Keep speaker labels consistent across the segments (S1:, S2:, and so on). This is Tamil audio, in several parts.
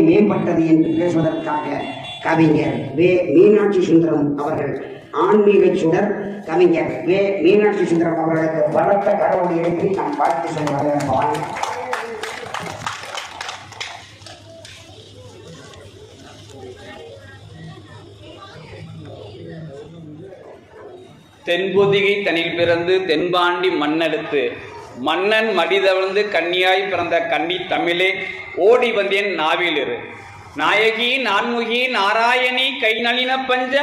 S1: மேம்பட்டது என்று பேசுவதற்காக கவிஞர் வே. மீனாட்சி சுந்தரம் அவர்கள் ஆன்மீக சுடர் கவிஞர் வே. மீனாட்சி சுந்தரம் அவர்களுக்கு பலத்த கடவுளை எழுப்பி நாம் வாழ்த்து சொல்வாங்க
S2: தென்பொதிகை தனில் பிறந்து தென்பாண்டி மண்ணெடுத்து மன்னன் மடிதவழ்ந்து கன்னியாய் பிறந்த கன்னி தமிழே ஓடி வந்தேன் நாவிலிரு நாயகி நான்முகி நாராயணி கை நளின பஞ்ச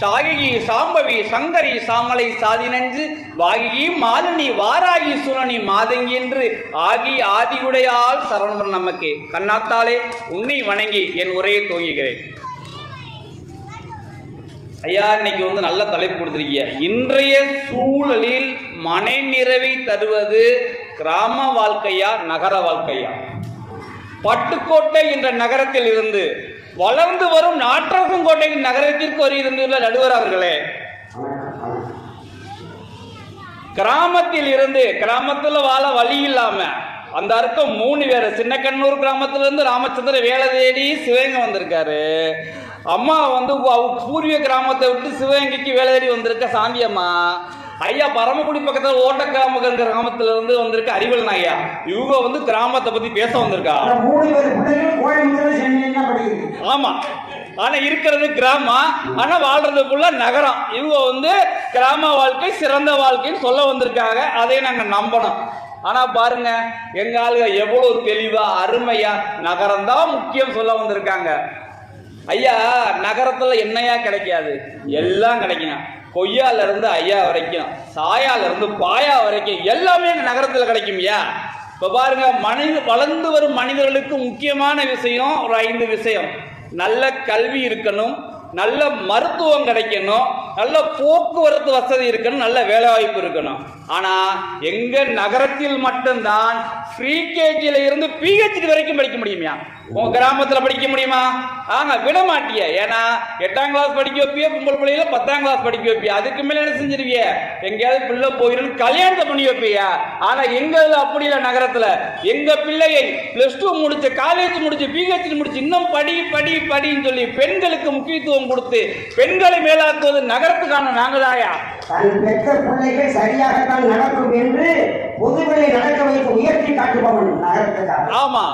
S2: சாயகி சாம்பவி சங்கரி சாமலை சாதி நஞ்சு வாகி மாலினி வாராகி சுரணி மாதங்கி என்று ஆகி ஆதியுடையால் சரணம் நமக்கு. கண்ணாத்தாலே உன்னை வணங்கி என் உரையை துவங்குகிறேன். ஐயா இன்னைக்கு வந்து நல்ல தலைப்பு கொடுத்துருக்கீங்க. இன்றைய சூழலில் மனை நிறைவை தருவது கிராம வாழ்க்கையா நகர வாழ்க்கையா? பட்டுக்கோட்டை என்ற நகரத்தில் இருந்து வளர்ந்து வரும் நாட்டரசங்கோட்டை நகரத்திற்கு வருகின்ற நடுவர் அவர்களே? கிராமத்தில் இருந்து கிராமத்தில் வாழ வழி இல்லாம அந்த அர்த்தம் மூணு பேர். சின்னக்கண்ணூர் கிராமத்துல இருந்து ராமச்சந்திர வேலை தேடி சிவகங்கை வந்திருக்காரு. அம்மா வந்து அவ பூர்வீக கிராமத்தை விட்டு சிவகங்கைக்கு வேலை தேடி வந்திருக்க சாந்தி அம்மா. ஐயா பரமக்குடி பக்கத்துல ஓட்டக்கிராமங்கிற கிராமத்துல இருந்து வந்திருக்க அறிவலன் ஐயா. இவங்க வந்து கிராமத்தை பத்தி பேச வந்திருக்கா. ஆமா. ஆனா இருக்கிறது கிராமம். ஆனா வாழ்றது ஃபுல்லா நகரம். இவங்க வந்து கிராம வாழ்க்கை சிறந்த வாழ்க்கைன்னு சொல்ல வந்திருக்காங்க. அதை நாங்க நம்பணும். ஆனா பாருங்க எங்க ஆளுங்க எவ்வளவு தெளிவா அருமையா நகரம் தான் முக்கியம் சொல்ல வந்திருக்காங்க. ஐயா நகரத்துல என்னையா கிடைக்காது? எல்லாம் கிடைக்கும் கொய்யால இருந்து ஐயா வரைக்கும் சாயால இருந்து பாயா வரைக்கும் எல்லாமே நகரத்தில் கிடைக்கும் ஐயா. இப்ப பாருங்க மனித வளர்ந்து வரும் மனிதர்களுக்கு முக்கியமான விஷயம் ஒரு ஐந்து விஷயம். நல்ல கல்வி இருக்கணும் நல்ல மருத்துவம் கிடைக்கணும் நல்ல போக்குவரத்து வசதி இருக்கணும் நல்ல வேலைவாய்ப்பு இருக்கணும். ஆனா எங்க நகரத்தில் மட்டும்தான் ஃப்ரீ இருந்து பிஹெச்டி வரைக்கும் படிக்க முடியுமையா உங்க கிராமத்துல படிக்க முடியுமா? ஆங்க விட மாட்டிய. ஏன்னா எட்டாம் கிளாஸ் படிக்க வைப்பிய பொம்பளை பிள்ளைகள பத்தாம் கிளாஸ் படிக்க வைப்பிய. அதுக்கு மேல என்ன செஞ்சிருவிய? எங்கேயாவது பிள்ளை போயிடும் கல்யாணத்தை பண்ணி வைப்பியா. ஆனா எங்க அப்படி இல்லை நகரத்துல. எங்க பிள்ளையை பிளஸ் டூ முடிச்சு காலேஜ் முடிச்சு பிஹெச்டி முடிச்சு இன்னும் படி படி படின்னு சொல்லி பெண்களுக்கு முக்கியத்துவம் கொடுத்து பெண்களை மேலாக்குவது நகரத்துக்கான நாங்கதாயா?
S1: தன் பெற்ற பிள்ளைகள் சரியாகத்தான் நடக்கும் என்று பொதுவெளி நடக்க வைத்து உயர்த்தி காட்டுபவன் நகரத்துக்காக
S2: ஆமா.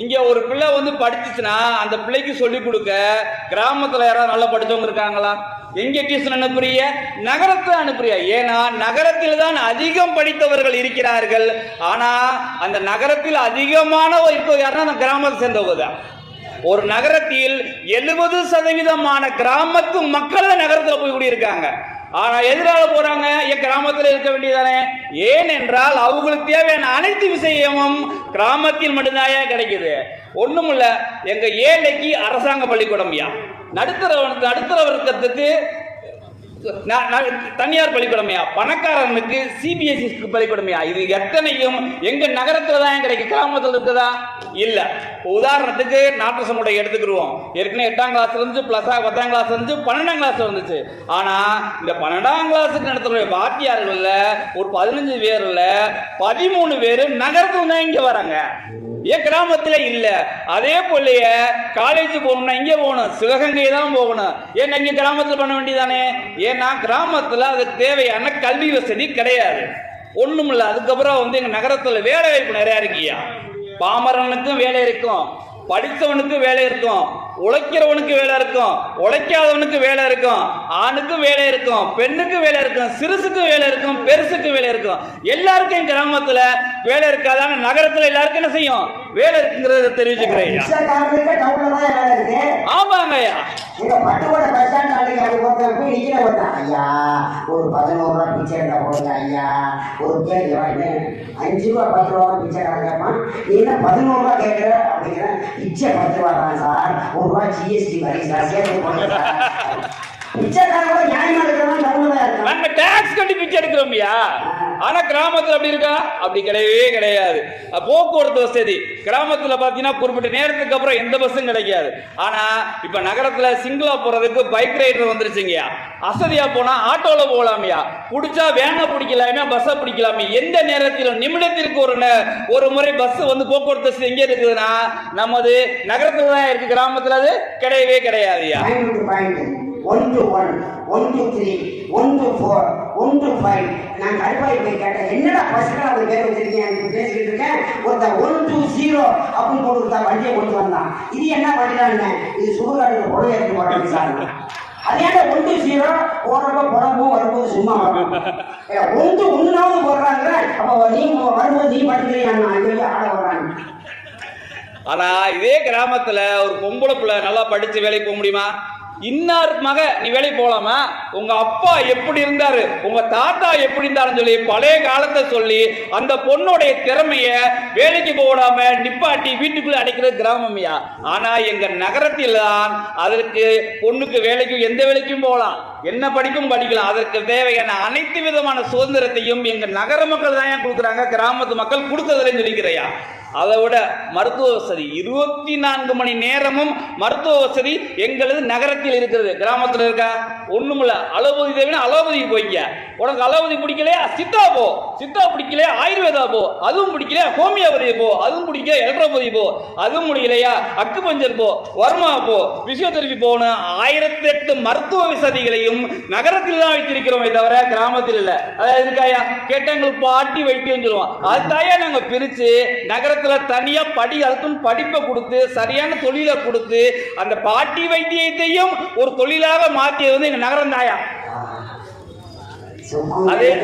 S2: இங்க ஒரு பிள்ளை வந்து படிச்சுச்சுன்னா அந்த பிள்ளைக்கு சொல்லி கொடுக்க கிராமத்துல யாராவது நல்லா படிச்சவங்க இருக்காங்களா? எங்க டியூஷன் அனுப்புறிய நகரத்தில் அனுப்புறிய? ஏன்னா நகரத்தில் தான் அதிகம் படித்தவர்கள் இருக்கிறார்கள். ஆனா அந்த நகரத்தில் அதிகமான இப்போ யாருன்னா அந்த கிராமத்தை சேர்ந்தவங்க தான். ஒரு நகரத்தில் எழுபது சதவீதமான கிராமத்து மக்கள் நகரத்தில் போய் குடியிருக்காங்க. ஆனா எதிராக போறாங்க என் கிராமத்தில் இருக்க வேண்டியதானே ஏன் என்றால் அவங்களுக்கு தேவையான அனைத்து விஷயமும் கிராமத்தில் மட்டும்தான் கிடைக்குது. ஒண்ணுமில்ல எங்க ஏழைக்கு அரசாங்க பள்ளிக்கூடம்யா நடுத்தர நடுத்தர வர்க்கத்துக்கு தனியார் பள்ளிக்கூடமையா பணக்காரனுக்கு சிபிஎஸ்இ பள்ளிக்கூடமையா இது எத்தனையும் எங்க நகரத்துல தான் கிடைக்கும் கிராமத்தில் இருக்குதா இல்லை. உதாரணத்துக்கு நாட்டு சமுடை எடுத்துக்கிடுவோம் ஏற்கனவே எட்டாம் கிளாஸ் இருந்துச்சு பிளஸ் பத்தாம் கிளாஸ் இருந்துச்சு பன்னெண்டாம் கிளாஸ் வந்துச்சு. ஆனால் இந்த பன்னெண்டாம் கிளாஸுக்கு நடத்தக்கூடிய வாத்தியார்களில் ஒரு பதினஞ்சு பேரில் பதிமூணு பேர் நகரத்துல தான் இங்கே வராங்க. ஏன் கிராமத்தில் இல்லை. அதே போலயே காலேஜ் போகணும்னா இங்கே போகணும். சிவகங்கை தான் போகணும். ஏன் இங்கே கிராமத்தில் பண்ண வேண்டியதானே? ஏன்னா கிராமத்தில் அதுக்கு தேவையான கல்வி வசதி கிடையாது. ஒண்ணுமில்ல. அதுக்கப்புறம் வந்து எங்கள் நகரத்தில் வேலை வாய்ப்பு நிறையா இருக்கியா? பாமரனுக்கும் வேலை இருக்கும் படித்தவனுக்கும் வேலை இருக்கும். உழைக்கிறவனுக்கு வேலை இருக்கும் உழைக்காதவனுக்கு வேலை இருக்கும் ஆணுக்கும் வேலை இருக்கும் பெண்ணுக்கு வேலை இருக்கும் சிறுசுக்கு வேலை இருக்கும் பெருசுக்கு வேலை இருக்கும். எல்லாருக்கும் கிராமத்துல வேலை இருக்காதான நகரத்துல எல்லாருக்கும் என்ன செய்யும்? வேலை இருக்குங்கிறத தெரிவிச்சுக்கிறேன். ஆமாங்க ஐயா.
S1: இங்க பட்டுக்கோட பஸ் ஸ்டாண்ட் அன்னைக்கு அப்படி ஒருத்தன் போய் நிக்கிற ஒருத்தன் ஐயா ஒரு பதினோரு ரூபா பிச்சை எடுத்தா போடுங்க ஐயா. ஒரு பேர் வாங்க. அஞ்சு ரூபா பத்து ரூபா பிச்சை கேட்பான் நீ என்ன பதினோரு ரூபா கேட்குற அப்படிங்கிற. பிச்சை பத்து ரூபா தான் சார். ஒரு ரூபா ஜிஎஸ்டி வரி கூட நியாயமா இருக்கான்
S2: நாங்க டாக்ஸ் கட்டி பிச்சை எடுக்கிறோம்யா. ஆனா கிராமத்துல அப்படி இருக்கா? அப்படி கிடையவே கிடையாது. போக்குவரத்து வசதி. கிராமத்துல பாத்தீங்கன்னா குறிப்பிட்ட நேரத்துக்கு அப்புறம் எந்த பஸ்ஸும் கிடைக்காது. ஆனா இப்ப நகரத்துல சிங்கிளா போறதுக்கு பைக் ரைடர் வந்துருச்சுங்கயா அசதியா போனா ஆட்டோல போகலாமியா பிடிச்சா வேனை பிடிக்கலாமே பஸ்ஸை பிடிக்கலாமே. எந்த நேரத்திலும் நிமிடத்திற்கு ஒரு ஒரு முறை பஸ் வந்து போக்குவரத்து வசதி எங்க இருக்குதுன்னா நமது நகரத்துல தான் இருக்கு. கிராமத்துல அது கிடையவே கிடையாதுயா.
S1: One two one one two three one two four ஒன்று ஃபைவ் நான் கடுப்பாய் போய் கேட்டேன் என்னடா பசங்க அவர் பேர் வச்சிருக்கீங்க எனக்கு பேசிக்கிட்டு இருக்கேன். ஒருத்த ஒன் டூ ஜீரோ அப்படின்னு போட்டு ஒருத்தன் வண்டியை கொண்டு வந்தான். இது என்ன வண்டிடான்னு இது சுடுகாடு புடவை எடுத்து போடுறது சார் அது ஏன்டா ஒன் டூ ஜீரோ போடுறப்ப புடம்பும் வரும்போது சும்மா வரும் ஒன்று ஒன்றாவது போடுறாங்க அப்போ நீ வரும்போது நீ படுத்துக்கிறீங்க ஐயோ ஆட வர்றாங்க
S2: ஆனா இதே கிராமத்துல ஒரு பொம்பளை பிள்ளை நல்லா படிச்சு வேலைக்கு போக முடியுமா? இன்னார் மக நீ வேலைக்கு போகலாமா உங்க அப்பா எப்படி இருந்தாரு? உங்க தாத்தா எப்படி இருந்தாருன்னு சொல்லி பழைய காலத்தை சொல்லி அந்த பொண்ணுடைய திறமைய வேலைக்கு போடாம நிப்பாட்டி வீட்டுக்குள்ள அடைக்கிறது கிராமம்யா ஆனா எங்க நகரத்தில் தான் அதற்கு பொண்ணுக்கு வேலைக்கும் எந்த வேலைக்கும் போகலாம். என்ன படிக்கும் படிக்கலாம். அதற்கு தேவையான அனைத்து விதமான சுதந்திரத்தையும் எங்க நகர மக்கள் தான் ஏன் கொடுக்குறாங்க? கிராமத்து மக்கள் கொடுக்கறதுலன்னு சொல்லிக்கிறையா அதை விட மருத்துவ வசதி இருபத்தி நான்கு மணி நேரமும் மருத்துவ வசதி எங்களது நகரத்தில் இருக்கிறது. கிராமத்தில் இருக்கா? ஒண்ணுமில்ல அலோபதி தேவைன்னா அலோபதிக்கு போய்க்க உனக்கு அலோபதி பிடிக்கலையா? சித்தா போ. சித்தா பிடிக்கலையா? ஆயுர்வேதா போ. அதுவும் பிடிக்கலையா? ஹோமியோபதி போ. அதுவும் பிடிக்கல எலக்ட்ரோபதி போ. அதுவும் முடியலையா? அக்கு பஞ்சர் போ. வர்மா போ. பிசியோதெரபி போன ஆயிரத்தி எட்டு மருத்துவ வசதிகளையும் நகரத்தில் தான் வைத்திருக்கிறோமே தவிர கிராமத்தில் இல்லை. அதாவது இருக்காயா கேட்டா எங்களுக்கு பாட்டி வைத்தியம் சொல்லுவோம் அதுதாயா நாங்க பிரிச்சு நகரத்துல தனியா படி அதுக்கும் படிப்பை கொடுத்து சரியான தொழிலை கொடுத்து அந்த பாட்டி வைத்தியத்தையும் ஒரு தொழிலாக மாற்றியது வந்து எங்க நகரம் தாயா அதே-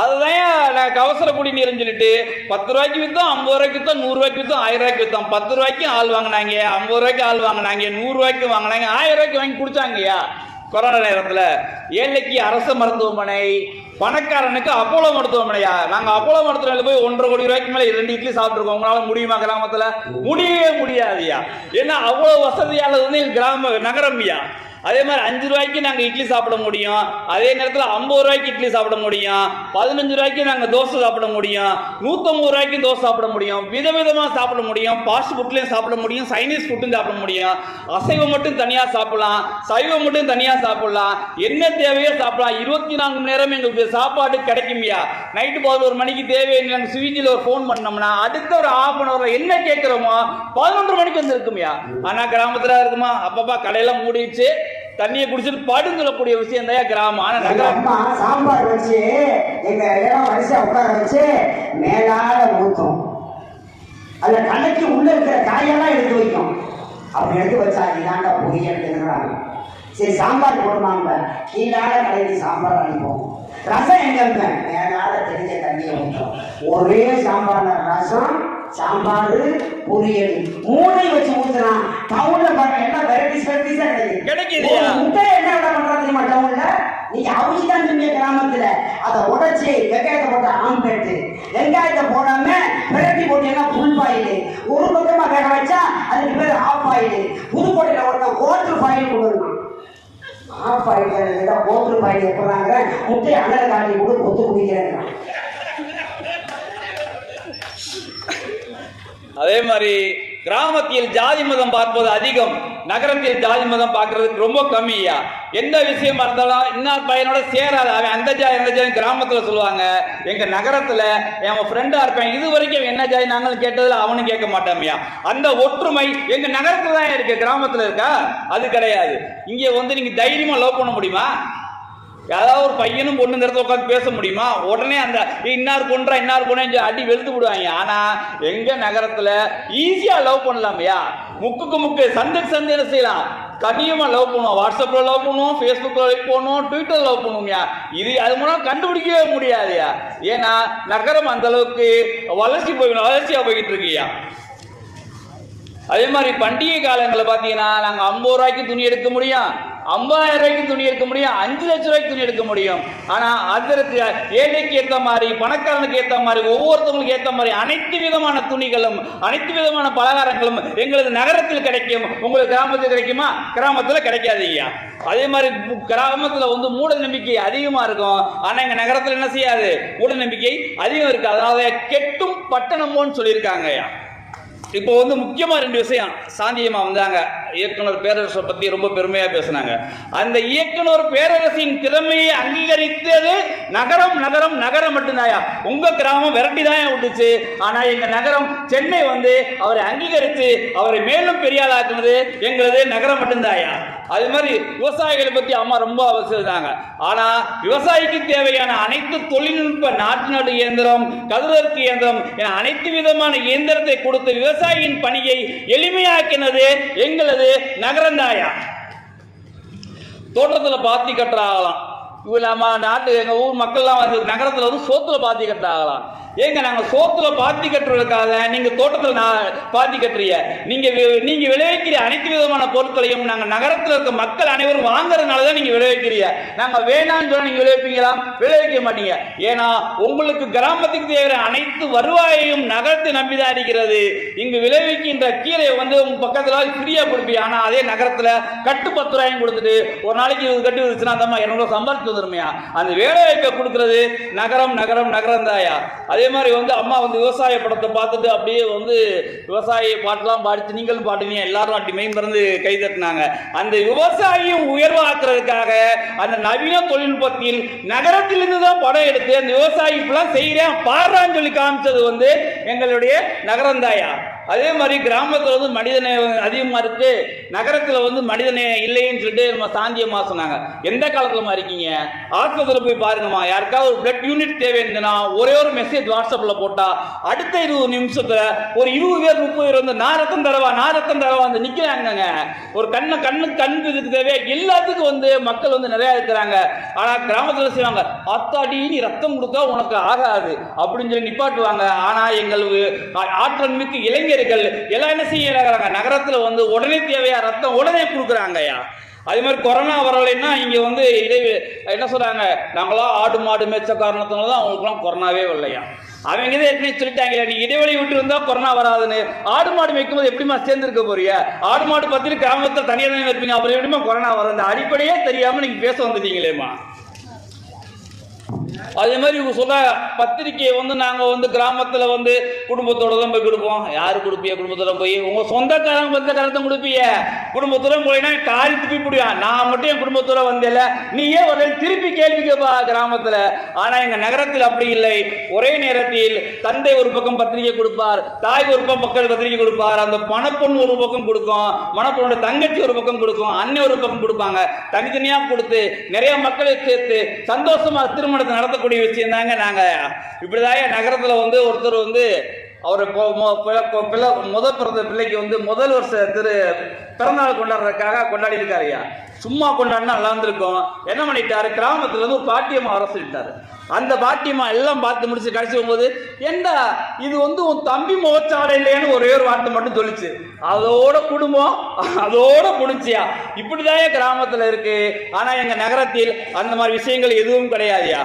S2: அதுதான் நான் கவசர குடிநீர்னு சொல்லிட்டு பத்து ரூபாய்க்கு வித்தோம் ஐம்பது ரூபாய்க்கு வித்தோம் நூறு ரூபாய்க்கு வித்தோம் ஆயிரம் ரூபாய்க்கு வித்தோம். பத்து ரூபாய்க்கு ஆள் வாங்கினாங்க ஐம்பது ரூபாய்க்கு ஆள் வாங்கினாங்க நூறு ரூபாய்க்கு வாங்கினாங்க ஆயிரம் ரூபாய்க்கு வாங்கி குடிச்சாங்கய்யா. கொரோனா நேரத்தில் ஏழைக்கு அரசு மருத்துவமனை பணக்காரனுக்கு அப்போலோ மருத்துவமனையா? நாங்கள் அப்போலோ மருத்துவமனையில் போய் ஒன்றரை கோடி ரூபாய்க்கு மேலே ரெண்டு இட்லி சாப்பிட்ருக்கோம் உங்களால் முடியுமா கிராமத்தில்? முடியவே முடியாதுயா ஏன்னா அவ்வளோ வசதியானது வந்து கிராம நகரம்யா அதே மாதிரி அஞ்சு ரூபாய்க்கு நாங்கள் இட்லி சாப்பிட முடியும். அதே நேரத்தில் ஐம்பது ரூபாய்க்கு இட்லி சாப்பிட முடியும். பதினஞ்சு ரூபாய்க்கு நாங்கள் தோசை சாப்பிட முடியும். நூற்றம்பது ரூபாய்க்கு தோசை சாப்பிட முடியும். விதவிதமாக சாப்பிட முடியும். ஃபாஸ்ட் ஃபுட்லேயும் சாப்பிட முடியும். சைனீஸ் ஃபுட்டும் சாப்பிட முடியும். அசைவம் மட்டும் தனியாக சாப்பிடலாம். சைவம் மட்டும் தனியாக சாப்பிடலாம். என்ன தேவையோ சாப்பிடலாம். இருபத்தி நான்கு மணி நேரம் எங்களுக்கு சாப்பாடு கிடைக்கும்யா? நைட்டு பதினோரு மணிக்கு தேவையான நாங்கள் ஸ்விக்கியில் ஒரு ஃபோன் பண்ணோம்னா அடுத்த ஒரு ஆஃப் அன் ஹவரில் என்ன கேட்குறோமோ பதினொன்று மணிக்கு வந்து இருக்கும்யா ஆனால் கிராமத்தில் இருக்குமா? அப்பப்பா கடையெல்லாம் மூடிடுச்சு. தண்ணியை குடிச்சிட்டு படுன்னு சொல்லக்கூடிய விஷயம் தான் கிராமம். ஆனா நகரம்.
S1: அம்மா சாம்பார் வச்சு எங்க இடம் வரிசையா உட்கார வச்சு மேலால ஊத்தும். அதுல கலைக்கு உள்ள இருக்கிற காயெல்லாம் எடுத்து வைக்கும். அப்படி எடுத்து வச்சா இதாண்டா பொரியல் சரி சாம்பார் போடுமாங்க கீழால கடைக்கு சாம்பார் அனுப்போம் ரசம் எங்க இருந்தேன் மேலால தெரிஞ்ச தண்ணியை ஊற்றும் ஒரே சாம்பார்ல ரசம் சாம்பார் பொரியல். மூணை வச்சு ஊத்துறான். டவுன்ல பாருங்க எல்லாம் வெரைட்டிஸ் வெரைட்டிஸா கிடைக்குது.
S2: கிடைக்குதுயா.
S1: ஒரு முட்டை என்ன விட பண்றாங்க தெரியுமா டவுன்ல நீங்க அவிச்சு தான் கிராமத்துல. அதை உடைச்சு வெங்காயத்தை போட்டு ஆம்லெட் வெங்காயத்தை போடாம பிரட்டி போட்டீங்கன்னா ஃபுல் பாயில் ஒரு பக்கமா வேக வச்சா அதுக்கு பேர் ஆஃப் ஆயில் புதுக்கோட்டையில ஒருத்தன் கோட்ரு பாயில் கொடுக்கணும் ஆஃப் ஆயில் கோட்ரு பாயில் எப்படாங்க முட்டை அனல் காட்டி கூட கொத்து குடிக்கிறேன்
S2: அதே மாதிரி கிராமத்தில் ஜாதி மதம் பார்ப்பது அதிகம் நகரத்தில் ஜாதி மதம் பார்க்கறதுக்கு ரொம்ப கம்மியா எந்த விஷயமா இருந்தாலும் இன்னொரு பையனோட சேராது. அவன் அந்த ஜாதி அந்த ஜாதி கிராமத்தில் சொல்லுவாங்க. எங்க நகரத்துல என் ஃப்ரெண்டா இருப்பேன். இது வரைக்கும் என்ன ஜாதி நாங்களும் கேட்டதுல அவனும் கேட்க மாட்டாமையா அந்த ஒற்றுமை எங்க நகரத்துல தான் இருக்கு கிராமத்துல இருக்கா? அது கிடையாது. இங்க வந்து நீங்க தைரியமா லவ் பண்ண முடியுமா? யாராவது ஒரு பையனும் பொண்ணு இந்த இடத்துல உட்காந்து பேச முடியுமா? உடனே அந்த இன்னார் பொண்ணா இன்னார் பொண்ணு அடி வெளுத்து விடுவாங்க. ஆனா எங்க நகரத்துல ஈஸியா லவ் பண்ணலாமையா? முக்குக்கு முக்கு சந்தைக்கு சந்தை என்ன செய்யலாம்? கண்ணியமா லவ் பண்ணுவோம். வாட்ஸ்அப்ல லவ் பண்ணுவோம் ஃபேஸ்புக்ல லவ் பண்ணுவோம் ட்விட்டர் லவ் பண்ணுவோம்யா? இது அது மூலம் கண்டுபிடிக்கவே முடியாதுயா? ஏன்னா நகரம் அந்த அளவுக்கு வளர்ச்சி போய் வளர்ச்சியா போய்கிட்டு இருக்குயா அதே மாதிரி பண்டிகை காலங்களில் பார்த்தீங்கன்னா நாங்கள் ஐம்பது ரூபாய்க்கு துணி எடுக்க முடியும். ஐம்பதாயிரம் ரூபாய்க்கு துணி எடுக்க முடியும் அஞ்சு லட்ச ரூபாய்க்கு துணி எடுக்க முடியும். ஆனால் அதற்கு ஏழைக்கு ஏற்ற மாதிரி பணக்காரனுக்கு ஏற்ற மாதிரி ஒவ்வொருத்தவங்களுக்கு ஏற்ற மாதிரி அனைத்து விதமான துணிகளும் அனைத்து விதமான பலகாரங்களும் எங்களது நகரத்தில் கிடைக்கும். உங்களுக்கு கிராமத்தில் கிடைக்குமா? கிராமத்தில் கிடைக்காது ஐயா. அதே மாதிரி கிராமத்தில் வந்து மூட நம்பிக்கை அதிகமாக இருக்கும். ஆனால் எங்கள் நகரத்தில் என்ன செய்யாது? மூட நம்பிக்கை அதிகம் இருக்காது அதாவது கெட்டும் பட்டணமோன்னு சொல்லியிருக்காங்க ஐயா. இப்போ வந்து முக்கியமாக ரெண்டு விஷயம். சாந்தியமாக வந்தாங்க. இயக்குனர் பேரரசை பத்தி ரொம்ப பெருமையா பேசுனாங்க. அந்த இயக்குனர் பேரரசின் திறமையை அங்கீகரித்தது நகரம் நகரம் நகரம் மட்டும்தாயா உங்க கிராமம் விரட்டி தான் விட்டுச்சு. ஆனா எங்க நகரம் சென்னை வந்து அவரை அங்கீகரித்து அவரை மேலும் பெரியாளாக்குனது எங்களது நகரம் மட்டும்தாயா அது மாதிரி விவசாயிகளை பத்தி அம்மா ரொம்ப அவசியம்தாங்க ஆனா விவசாயிக்கு தேவையான அனைத்து தொழில்நுட்ப நாட்டு நாடு இயந்திரம் கதிரற்கு இயந்திரம் என அனைத்து விதமான இயந்திரத்தை கொடுத்து விவசாயியின் பணியை எளிமையாக்கினது எங்களது நகரந்தாயா. தோட்டத்துல பாத்தி கட்டுறாங்களாம். நம்ம நாட்டு எங்க ஊர் மக்கள்லாம் வந்து நகரத்துல வந்து சோத்துல பாத்தி கட்டுறாங்களாம். ஏங்க நாங்க சோத்துல பாத்தி கட்டுறதுக்காக நீங்க தோட்டத்துல நான் பாத்தி கட்டுறீங்க. நீங்க நீங்கள் நீங்க விளைவிக்கிற அனைத்து விதமான பொருட்களையும் நாங்க நகரத்துல இருக்க மக்கள் அனைவரும் வாங்குறதுனால தான் நீங்க விளைவிக்கிறீங்க. நாங்க வேணாம்னு சொன்னா நீங்க விளைவிப்பீங்களா? விளைவிக்க மாட்டீங்க. ஏன்னா உங்களுக்கு கிராமத்துக்கு தேவையான அனைத்து வருவாயையும் நகரத்தை நம்பிதான் இருக்கிறது. இங்கு விளைவிக்கின்ற கீரையை வந்து உங்க பக்கத்துல ஃப்ரீயா கொடுப்பீங்க. ஆனா அதே நகரத்துல கட்டு பத்து ரூபாயும் கொடுத்துட்டு ஒரு நாளைக்கு இது கட்டு இருந்துச்சுன்னா அந்த இரநூறுவா சம்பாதிச்சு சம்பாதிச்சு வந்துருமையா அந்த வேலை வாய்ப்பை கொடுக்கறது நகரம் நகரம் நகரம் தாயா அதே மாதிரி வந்து அம்மா வந்து விவசாய படத்தை பார்த்துட்டு அப்படியே வந்து விவசாய பாட்டெல்லாம் பாடிச்சு நீங்களும் பாடுவீங்க. எல்லாரும் அப்படி மெய்மறந்து கை தட்டினாங்க. அந்த விவசாயியும் உயர்வாக்குறதுக்காக அந்த நவீன தொழில்நுட்பத்தில் நகரத்திலிருந்து தான் படம் எடுத்து அந்த விவசாயி இப்பெல்லாம் செய்கிறேன் பாடுறான்னு சொல்லி காமிச்சது வந்து எங்களுடைய நகரம் தாயா அதே மாதிரி கிராமத்தில் வந்து மனிதநேயம் அதிகமாக இருக்குது நகரத்தில் வந்து மனிதநேயம் இல்லைன்னு சொல்லிட்டு நம்ம சாந்தியமாக சொன்னாங்க. எந்த காலத்தில் இருக்கீங்க? ஆஸ்பத்திரியில் போய் பாருங்கம்மா. யாருக்காவது ஒரு பிளட் யூனிட் தேவைன்னா ஒரே ஒரு மெசேஜ் வாட்ஸ்அப்பில் போட்டால் அடுத்த இருபது நிமிஷத்தில் ஒரு இருபது பேர் முப்பது பேர் வந்து நான் ரத்தம் தரவா நான் ரத்தம் தரவா? வந்து நிற்கிறாங்கங்க ஒரு கண்ணை கண்ணு கண் இதுக்கு தேவை எல்லாத்துக்கும் வந்து மக்கள் வந்து நிறையா இருக்கிறாங்க. ஆனால் கிராமத்தில் செய்வாங்க அத்தாடி நீ ரத்தம் கொடுத்தா உனக்கு ஆகாது. அப்படின்னு சொல்லி நிப்பாட்டுவாங்க. ஆனால் எங்கள் ஆற்றல் மிக்க இளைஞர்கள் எல்லாம் என்ன செய்யறாங்க? நகரத்தில் வந்து உடனே தேவையா? ரத்தம் உடனே கொடுக்குறாங்கய்யா. அதே மாதிரி கொரோனா வரலைன்னா இங்கே வந்து இடை என்ன சொல்கிறாங்க நாங்களாம் ஆடு மாடு மேய்ச்ச காரணத்தினால தான் அவங்களுக்குலாம் கொரோனாவே வரலையா? அவங்க தான் ஏற்கனவே சொல்லிட்டாங்களே நீ இடைவெளி விட்டு இருந்தால் கொரோனா வராதுன்னு. ஆடு மாடு மேய்க்கும் போது எப்படிமா சேர்ந்துருக்க போறிய ஆடு மாடு பத்தி கிராமத்தில் தனியாக தானே இருப்பீங்க அப்புறம் எப்படிமா கொரோனா வரும்? அடிப்படையே தெரியாமல் நீங்கள் பேச வந்துட்டீங்களேம்மா. அதே மாதிரி இவங்க சொல்ல பத்திரிக்கையை வந்து நாங்கள் வந்து கிராமத்தில் வந்து குடும்பத்தோட தான் போய் கொடுப்போம். யார் கொடுப்பிய? குடும்பத்தோட போய். உங்கள் சொந்தக்காரங்க பந்தக்காரத்தை கொடுப்பிய. குடும்பத்தோட போயினா காரி திருப்பி முடியும் நான் மட்டும் என் குடும்பத்தோட வந்தேல. நீ ஏன் ஒரு திருப்பி கேள்வி கேட்பா கிராமத்தில். ஆனால் எங்கள் நகரத்தில் அப்படி இல்லை. ஒரே நேரத்தில் தந்தை ஒரு பக்கம் பத்திரிக்கை கொடுப்பார் தாய் ஒரு பக்கம் மக்கள் பத்திரிக்கை கொடுப்பார். அந்த பணப்பொண்ணு ஒரு பக்கம் கொடுக்கும் மணப்பொண்ணோட தங்கச்சி ஒரு பக்கம் கொடுக்கும் அன்னை ஒரு பக்கம் கொடுப்பாங்க. தனித்தனியாக கொடுத்து நிறைய மக்களை சேர்த்து சந்தோஷமாக திருமணத்தை சொல்லக்கூடிய விஷயம் தாங்க. நாங்கள் இப்படிதான் நகரத்தில் வந்து ஒருத்தர் வந்து அவர் பிள்ளை- முதல் பிறந்த பிள்ளைக்கு வந்து முதல் வருஷ திரு பிறந்தநாள் கொண்டாடுறதுக்காக கொண்டாடி இருக்காருயா சும்மா கொண்டாடினா நல்லா இருந்திருக்கும். என்ன பண்ணிட்டாரு? கிராமத்துல இருந்து பாட்டியம்மா வர சொல்லிட்டாரு அந்த பாட்டியம்மா எல்லாம் பார்த்து முடிச்சு கடைசி போகும்போது ஏண்டா இது வந்து உன் தம்பி முகச்சாடை இல்லையான்னு ஒரே ஒரு வார்த்தை மட்டும் சொல்லிச்சு. அதோட குடும்பம் அதோட முடிஞ்சியா இப்படிதான் கிராமத்தில் இருக்கு. ஆனா எங்க நகரத்தில் அந்த மாதிரி விஷயங்கள் எதுவும் கிடையாதுயா?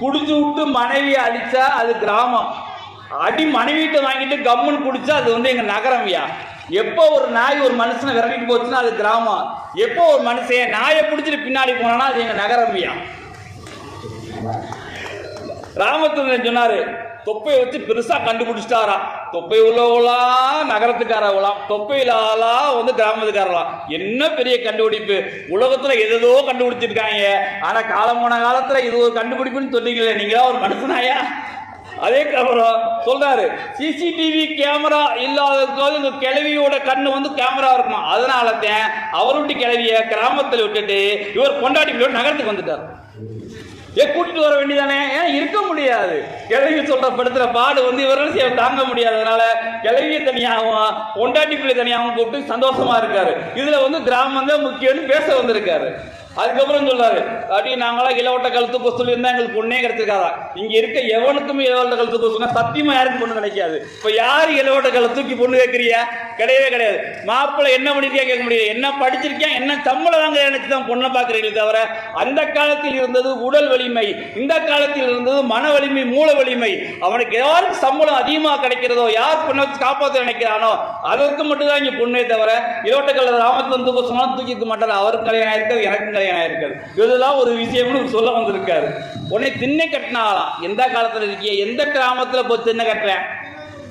S2: குடிச்சு விட்டு மனைவியை அடிச்சா அது கிராமம். அடி மனைவிட்ட வாங்கிட்டு கம்முன்னு குடிச்சா அது வந்து எங்க நகரம்யா? எப்போ ஒரு நாய் ஒரு மனுஷனை விரட்டிட்டு போச்சுன்னா அது கிராமம். எப்போ ஒரு மனுஷன் நாயை பிடிச்சிட்டு பின்னாடி போனானா அது எங்க நகரம்யா? ராமச்சந்திரன் சொன்னாரு தொப்பையை வச்சு பெருசா கண்டுபிடிச்சிட்டாரா. தொப்பை உள்ளவங்களாம் நகரத்துக்காரவங்களாம் தொப்பை இல்லாலாம் வந்து கிராமத்துக்காரலாம் என்ன பெரிய கண்டுபிடிப்பு? உலகத்துல எதோ கண்டுபிடிச்சிருக்காங்க. ஆனா காலம் போன காலத்துல இது ஒரு கண்டுபிடிப்புன்னு சொன்னீங்களே நீங்களா ஒரு மனுஷனாயா? அதே அப்புறம் சொல்றாரு சிசிடிவி கேமரா இல்லாததுக்காக இந்த கிழவியோட கண்ணு வந்து கேமரா இருக்குமா? அதனால தான் அவருடைய கிழவிய கிராமத்தில் விட்டுட்டு இவர் கொண்டாடி நகரத்துக்கு வந்துட்டார். ஏ கூட்டிட்டு வர வேண்டியதானே? ஏன் இருக்க முடியாது. கிழவி சொல்ற படுத்துற பாடு வந்து இவரால் செய்ய தாங்க முடியாததுனால கிழவியை தனியாகவும் பொண்டாட்டி பிள்ளை தனியாகவும் கூப்பிட்டு சந்தோஷமா இருக்காரு. இதுல வந்து கிராமம் தான் முக்கியம்னு பேச வந்திருக்காரு. அதுக்கப்புறம் சொல்றாரு அப்படி நாங்களாம் இளவட்ட கழுத்து கொசு இருந்தா எங்களுக்கு பொண்ணே கிடைச்சிருக்காதா? இங்க இருக்க எவனுக்குமே இளவட்ட கழுத்து கொசுனா சத்தியமா யாருக்கும் பொண்ணு கிடைக்காது. இப்ப யாரு இளவட்ட கழுத்து தூக்கி பொண்ணு கேட்கறியா கிடையவே கிடையாது. மாப்பிள்ளை என்ன பண்ணிருக்கியா கேட்க முடியாது. என்ன படிச்சிருக்கியா? என்ன சம்பளம் வாங்க நினைச்சு தான் பொண்ணை பாக்குறீங்களே தவிர அந்த காலத்தில் இருந்தது உடல் வலிமை இந்த காலத்தில் இருந்தது மன வலிமை மூல வலிமை. அவனுக்கு யாருக்கு சம்பளம் அதிகமா கிடைக்கிறதோ யார் பொண்ணை காப்பாற்ற நினைக்கிறானோ அதற்கு மட்டும்தான் இங்க பொண்ணே தவிர இளவட்ட கலர் ராமத்துல தூக்க சொன்னாலும் தூக்கிக்க மாட்டார். அவருக்கு கல்யாணம் இருக்கிறது எனக்கு கல்யாணம் ஆயிருக்காது இதெல்லாம் ஒரு விஷயம்னு சொல்ல வந்திருக்காரு. உடனே திண்ணை கட்டினாலாம் எந்த காலத்துல இருக்கிய? எந்த கிராமத்துல போய் திண்ணை கட்டுறேன்?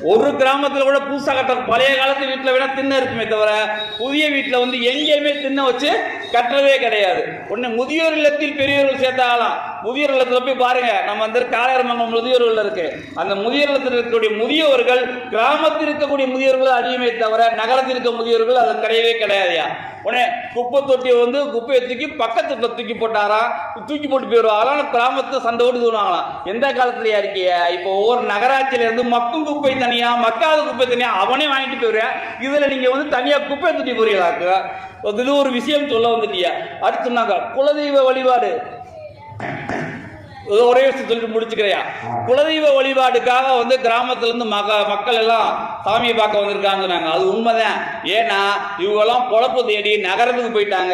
S2: ஒரு கிராமத்துல கூட புதுசா கட்ட பழைய காலத்து வீட்டுல வேணால் திண்ணை இருக்குமே தவிர புதிய வீட்டுல வந்து எங்கேயுமே திண்ணை வச்சு கட்டுறதே கிடையாது. உடனே முதியோர் இல்லத்தில் பெரியவர்கள் சேர்த்தாலாம் முதியோர் இல்லத்தில் போய் பாருங்க. நம்ம வந்து காளையரமங்கலம் முதியோர் இல்லம் இருக்கு. அந்த முதியோர் இல்லத்தில் இருக்கக்கூடிய முதியோர்கள் கிராமத்தில் இருக்கக்கூடிய முதியோர்கள் அதிகமே தவிர நகரத்தில் இருக்க முதியோர்கள் அது கிடையவே கிடையாதுயா. உடனே குப்பை தொட்டியை வந்து குப்பையை தூக்கி பக்கத்துல தூக்கி போட்டாராம் தூக்கி போட்டு போயிடுவாங்களாம் கிராமத்தை சண்டை விட்டு தூணுவாங்களாம் எந்த காலத்துலயா இருக்கிய? இப்போ ஒவ்வொரு நகராட்சியில இருந்து மக்கும் குப்பை தனியா மக்காத குப்பை தனியா அவனே வாங்கிட்டு போயிடுவேன் இதுல நீங்க வந்து தனியா குப்பை தூக்கி போறீங்களாக்கு? இது ஒரு விஷயம் சொல்ல வந்துட்டியா. அடுத்து சொன்னாங்க குலதெய்வ வழிபாடு. ஒரே விஷயம் சொல்லிட்டு முடிச்சுக்கிறையா? குலதெய்வ வழிபாட்டுக்காக வந்து கிராமத்துலேருந்து மக மக்கள் எல்லாம் சாமியை பார்க்க வந்திருக்காங்கன்னாங்க அது உண்மைதான். ஏன்னா இவங்கெல்லாம் பொழப்பு தேடி நகரத்துக்கு போயிட்டாங்க.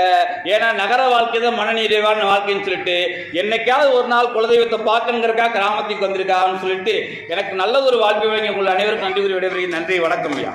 S2: ஏன்னா நகர வாழ்க்கை தான் மனநிறைவான வாழ்க்கைன்னு சொல்லிட்டு என்னைக்காவது ஒரு நாள் குலதெய்வத்தை பார்க்கணுங்கிறக்கா கிராமத்துக்கு வந்திருக்காங்கன்னு சொல்லிட்டு எனக்கு நல்ல ஒரு வாழ்க்கை வழங்கி உங்கள் அனைவருக்கும் நன்றி கூறி விடைபெறுகிறேன். நன்றி வணக்கம் ஐயா.